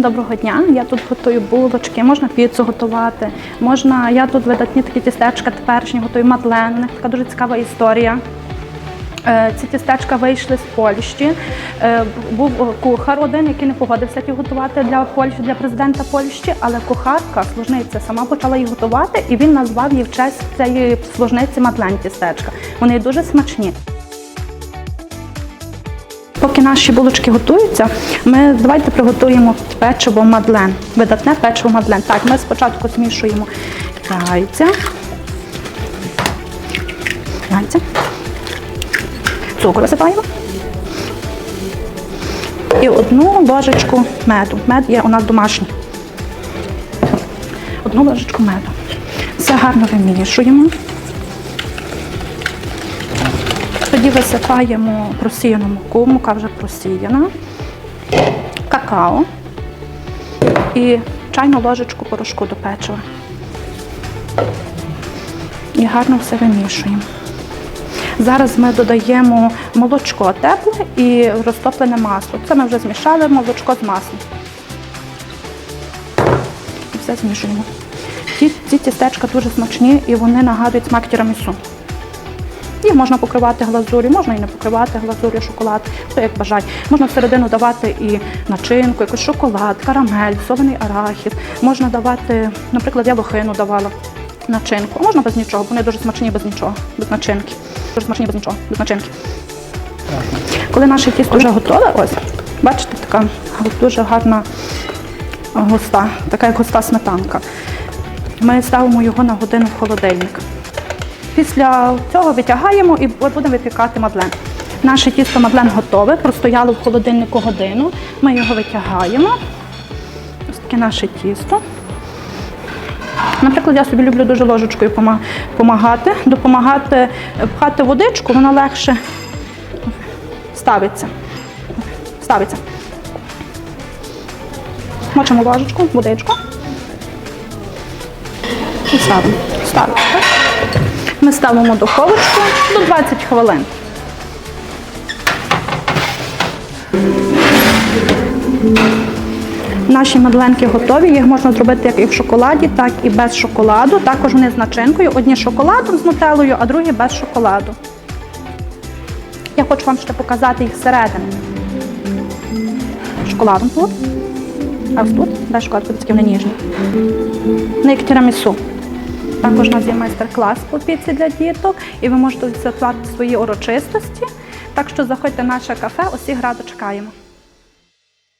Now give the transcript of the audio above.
Доброго дня. Я тут готую булочки, можна піцу готувати. Можна, я тут видатні такі тістечка теперішні готую мадлен. Така дуже цікава історія. Е, Ці тістечка вийшли з Польщі. Е, Був кухар один, який не погодився їх готувати для Польщі, для президента Польщі, але кухарка, служниця, сама почала їх готувати, і він назвав її в честь цієї служниці мадлен тістечка. Вони дуже смачні. Поки наші булочки готуються, ми давайте приготуємо печиво мадлен. Видатне печиво мадлен. Так, ми спочатку змішуємо яйця. Яйця. Цукор висипаємо. І одну ложечку меду. Мед є у нас домашній. Одну ложечку меду. Все гарно вимішуємо. Тоді висипаємо просіяну муку, мука вже просіяна, какао і чайну ложечку порошку до печива. І гарно все вимішуємо. Зараз ми додаємо молочко тепле і розтоплене масло. Це ми вже змішали молочко з маслом. І все змішуємо. Ці, ці тістечка дуже смачні і вони нагадують смак тірамісу. Їх можна покривати глазур'ю, можна і не покривати глазур'ю, шоколад, хто як бажає. Можна всередину давати і начинку, якийсь шоколад, карамель, солений арахіс. Можна давати, наприклад, я лохину давала начинку. А можна без нічого, бо вони дуже смачні без нічого, без начинки. Дуже смачні без нічого, без начинки. Коли наше тісто вже готове, ось, бачите, така дуже гарна густа, така як густа сметанка. Ми ставимо його на годину в холодильник. Після цього витягаємо і будемо випікати мадлен. Наше тісто мадлен готове, простояло в холодильнику годину. Ми його витягаємо. Ось таке наше тісто. Наприклад, я собі люблю дуже ложечкою допомагати, допомагати пхати водичку, вона легше ставиться. Ставиться. Мочимо ложечку, водичку. І ставимо. Ставимо. Ми ставимо духовочку до 20 хвилин. Наші мадленки готові, їх можна зробити як і в шоколаді, так і без шоколаду. Також вони з начинкою. Одні з шоколадом з нутеллою, а другі без шоколаду. Я хочу вам ще показати їх зсередини. Шоколадом тут. А ось тут без шоколаду, такі вони ніжні. Вони як тірамісу. Також у нас є майстер-клас по піці для діток, і ви можете святкувати свої урочистості. Так що заходьте в наше кафе, усіх радо чекаємо.